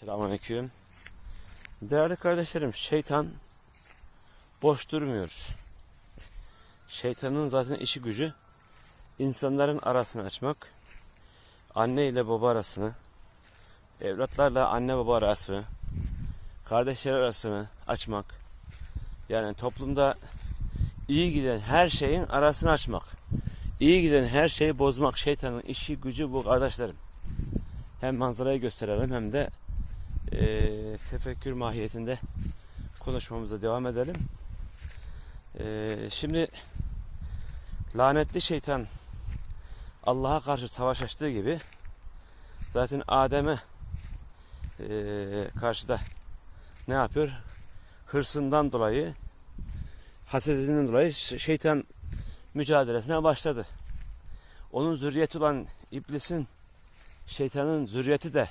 Selamünaleyküm. Değerli kardeşlerim, şeytan boş durmuyor. Şeytanın zaten işi gücü insanların arasını açmak, anne ile baba arasını, evlatlarla anne baba arasını, kardeşler arasını açmak. Yani toplumda iyi giden her şeyin arasını açmak. İyi giden her şeyi bozmak şeytanın işi gücü bu kardeşlerim. Hem manzarayı gösterelim hem de e, tefekkür mahiyetinde konuşmamıza devam edelim. E, şimdi lanetli şeytan Allah'a karşı savaş açtığı gibi zaten Adem'e e, karşı da ne yapıyor? Hırsından dolayı hasedinden dolayı şeytan mücadelesine başladı. Onun zürriyeti olan iblisin şeytanın zürriyeti de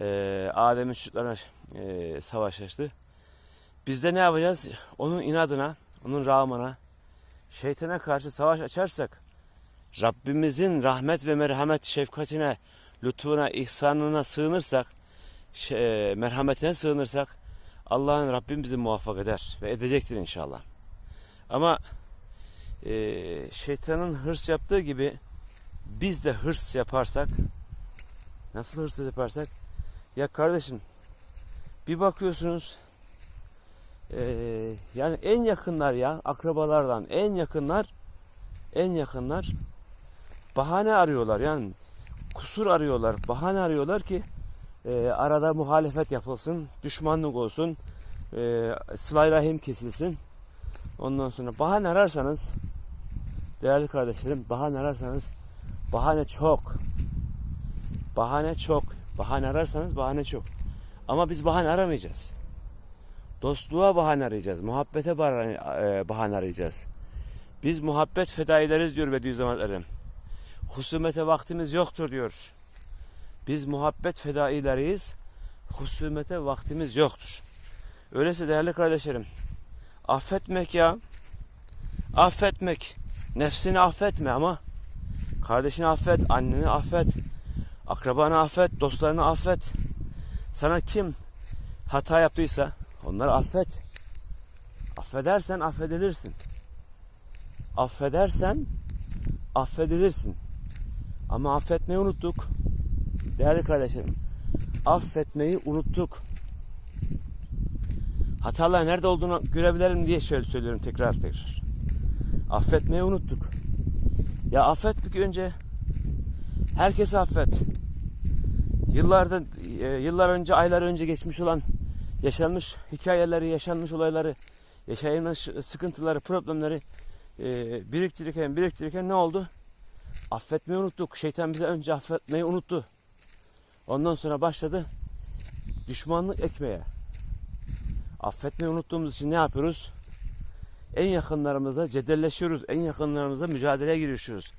e, Adem'in çocuklarına e, savaş açtı. Biz de ne yapacağız? Onun inadına, onun rağmına, şeytana karşı savaş açarsak, Rabbimizin rahmet ve merhamet şefkatine, lütfuna, ihsanına sığınırsak, şey, merhametine sığınırsak, Allah'ın Rabbim bizi muvaffak eder ve edecektir inşallah. Ama e, şeytanın hırs yaptığı gibi biz de hırs yaparsak, nasıl hırs yaparsak, ya kardeşim bir bakıyorsunuz eee, yani en yakınlar ya akrabalardan en yakınlar en yakınlar bahane arıyorlar. Yani kusur arıyorlar bahane arıyorlar ki eee, arada muhalefet yapılsın düşmanlık olsun eee sılay rahim kesilsin. Ondan sonra bahane ararsanız değerli kardeşlerim bahane ararsanız bahane çok. Bahane çok Bahane ararsanız bahane çok. Ama biz bahane aramayacağız. Dostluğa bahane arayacağız. Muhabbete bahane, e, bahane arayacağız. Biz muhabbet fedaileriz diyor Bediüzzaman Erem. Husumete vaktimiz yoktur diyor. Biz muhabbet fedaileriyiz. Husumete vaktimiz yoktur. Öyleyse değerli kardeşlerim. Affetmek ya. Affetmek. Nefsini affetme ama kardeşini affet, anneni affet, Akrabanı affet, dostlarını affet. Sana kim hata yaptıysa onları affet. Affedersen affedilirsin. Affedersen affedilirsin. Ama affetmeyi unuttuk. Değerli kardeşlerim, affetmeyi unuttuk. Hatalar nerede olduğunu görebilelim diye şöyle söylüyorum tekrar tekrar. Affetmeyi unuttuk. Ya affet bir önce herkesi affet yıllarda e, yıllar önce, aylar önce geçmiş olan yaşanmış hikayeleri, yaşanmış olayları, yaşanmış sıkıntıları, problemleri e, biriktirirken biriktirirken ne oldu? Affetmeyi unuttuk. Şeytan bize önce affetmeyi unuttu. Ondan sonra başladı düşmanlık ekmeye. Affetmeyi unuttuğumuz için ne yapıyoruz? En yakınlarımızla cedelleşiyoruz. En yakınlarımızla mücadeleye girişiyoruz.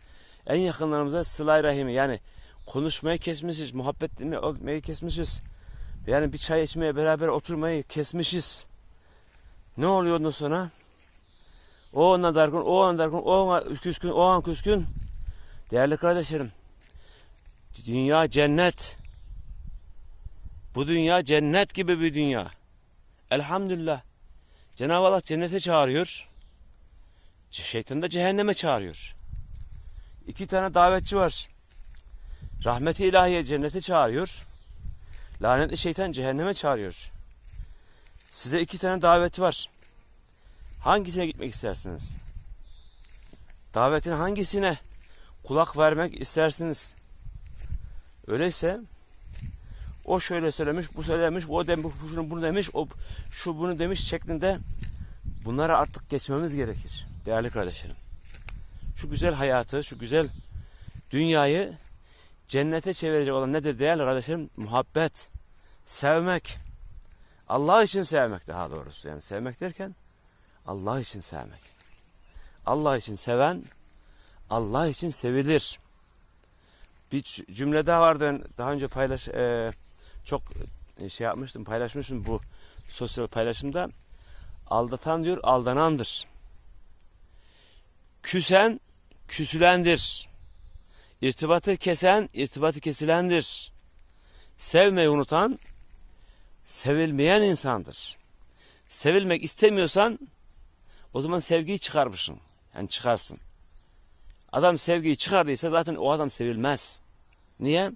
En yakınlarımıza sılay rahimi yani konuşmayı kesmişiz, muhabbet etmeyi kesmişiz. Yani bir çay içmeye beraber oturmayı kesmişiz. Ne oluyor ondan sonra? O ona dargın, o ona dargın, o ona küskün, o an küskün. Değerli kardeşlerim, dünya cennet. Bu dünya cennet gibi bir dünya. Elhamdülillah. Cenab-ı Allah cennete çağırıyor. Şeytan da cehenneme çağırıyor. İki tane davetçi var. Rahmeti ilahiye cennete çağırıyor. Lanetli şeytan cehenneme çağırıyor. Size iki tane daveti var. Hangisine gitmek istersiniz? Davetin hangisine kulak vermek istersiniz? Öyleyse o şöyle söylemiş, bu söylemiş, o demiş, şunu bunu demiş, o şu bunu demiş şeklinde bunlara artık geçmemiz gerekir değerli kardeşlerim. Şu güzel hayatı, şu güzel dünyayı cennete çevirecek olan nedir değerli kardeşlerim? Muhabbet, sevmek. Allah için sevmek daha doğrusu. Yani sevmek derken Allah için sevmek. Allah için seven Allah için sevilir. Bir cümle daha vardı daha önce paylaş e, çok şey yapmıştım paylaşmıştım bu sosyal paylaşımda. Aldatan diyor aldanandır. Küsen küsülendir. İrtibatı kesen, irtibatı kesilendir. Sevmeyi unutan, sevilmeyen insandır. Sevilmek istemiyorsan o zaman sevgiyi çıkarmışsın. Yani çıkarsın. Adam sevgiyi çıkardıysa zaten o adam sevilmez. Niye?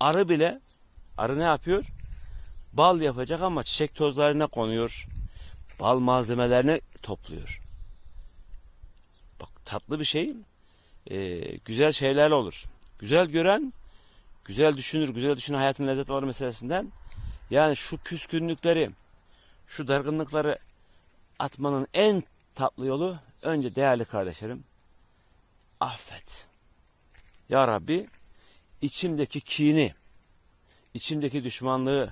Arı bile arı ne yapıyor? Bal yapacak ama çiçek tozlarına konuyor. Bal malzemelerini topluyor. Bak tatlı bir şey e, güzel şeylerle olur. Güzel gören güzel düşünür, güzel düşünür hayatın lezzet alır meselesinden. Yani şu küskünlükleri, şu dargınlıkları atmanın en tatlı yolu önce değerli kardeşlerim affet. Ya Rabbi içimdeki kini, içimdeki düşmanlığı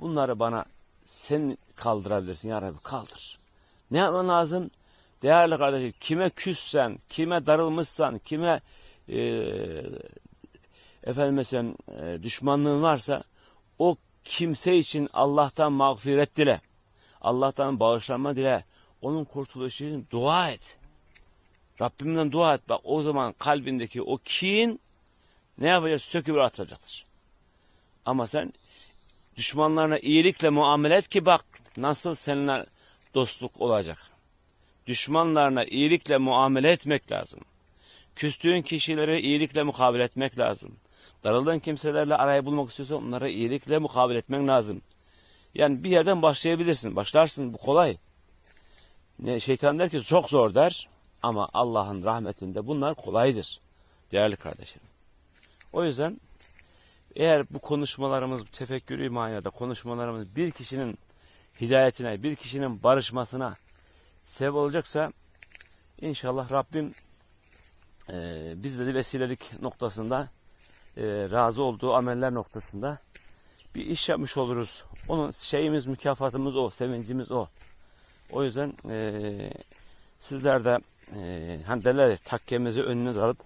bunları bana sen kaldırabilirsin ya Rabbi kaldır. Ne yapman lazım? Değerli kardeşim kime küssen, kime darılmışsan, kime e, efendim mesela e, düşmanlığın varsa o kimse için Allah'tan mağfiret dile. Allah'tan bağışlanma dile. Onun kurtuluşu için dua et. Rabbimden dua et. Bak o zaman kalbindeki o kin ne yapacak? Söküp atacaktır. Ama sen düşmanlarına iyilikle muamele et ki bak nasıl seninle dostluk olacak. Düşmanlarına iyilikle muamele etmek lazım. Küstüğün kişilere iyilikle mukabele etmek lazım. Darıldığın kimselerle arayı bulmak istiyorsan onlara iyilikle mukabele etmen lazım. Yani bir yerden başlayabilirsin. Başlarsın bu kolay. Ne, şeytan der ki çok zor der. Ama Allah'ın rahmetinde bunlar kolaydır. Değerli kardeşlerim. O yüzden eğer bu konuşmalarımız tefekkürü manada konuşmalarımız bir kişinin hidayetine, bir kişinin barışmasına sebep olacaksa inşallah Rabbim e, bizleri vesilelik noktasında e, razı olduğu ameller noktasında bir iş yapmış oluruz. Onun şeyimiz, mükafatımız o, sevincimiz o. O yüzden e, sizler de e, hani derler ya, takkemizi önüne alıp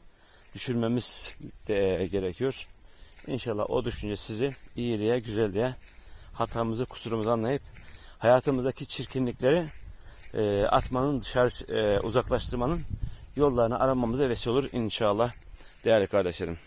düşürmemiz de gerekiyor. İnşallah o düşünce sizi iyiliğe, güzelliğe, hatamızı, kusurumuzu anlayıp hayatımızdaki çirkinlikleri e, atmanın, dışarı e, uzaklaştırmanın yollarını aramamıza vesile olur inşallah değerli kardeşlerim.